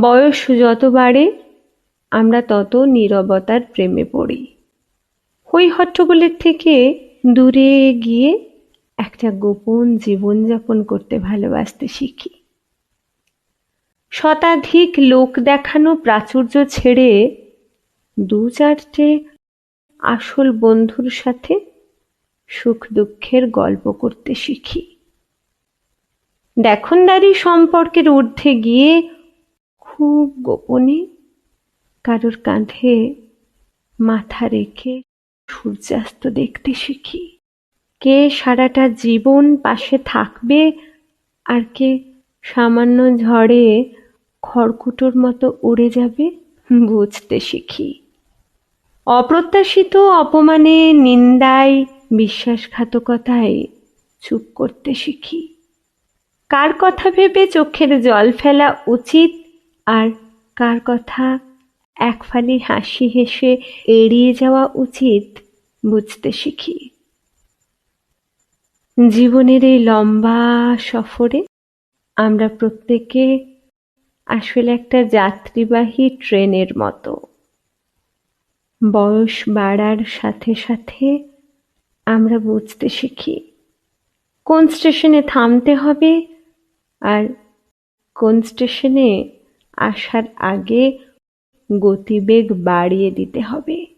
বয়স যত বাড়ে, আমরা তত নীরবতার প্রেমে পড়ি। হই হট্টগোলের থেকে দূরে গিয়ে একটা গোপন জীবনযাপন করতে ভালোবাসতে শিখি। শতাধিক লোক দেখানো প্রাচুর্য ছেড়ে দু চারটে আসল বন্ধুর সাথে সুখ দুঃখের গল্প করতে শিখি। দেখনদারি সম্পর্কের ঊর্ধ্বে গিয়ে খুব গোপনে কারোর কাঁধে মাথা রেখে সূর্যাস্ত দেখতে শিখি। কে সারাটা জীবন পাশে থাকবে আর কে সামান্য ঝড়ে খড়কুটোর মতো উড়ে যাবে বুঝতে শিখি। অপ্রত্যাশিত অপমানে, নিন্দায়, বিশ্বাসঘাতকতায় চুপ করতে শিখি। কার কথা ভেবে চোখের জল ফেলা উচিত আর কার কথা? একফালি হাসি হেসে এড়িয়ে যাওয়া উচিত বুঝতে শিখি। জীবনের এই লম্বা সফরে আমরা প্রত্যেকে আসলে একটা যাত্রীবাহী ট্রেনের মতো। বয়স বাড়ার সাথে সাথে আমরা বুঝতে শিখি কোন স্টেশনে থামতে হবে আর কোন স্টেশনে আসার আগে গতিবেগ বাড়িয়ে দিতে হবে।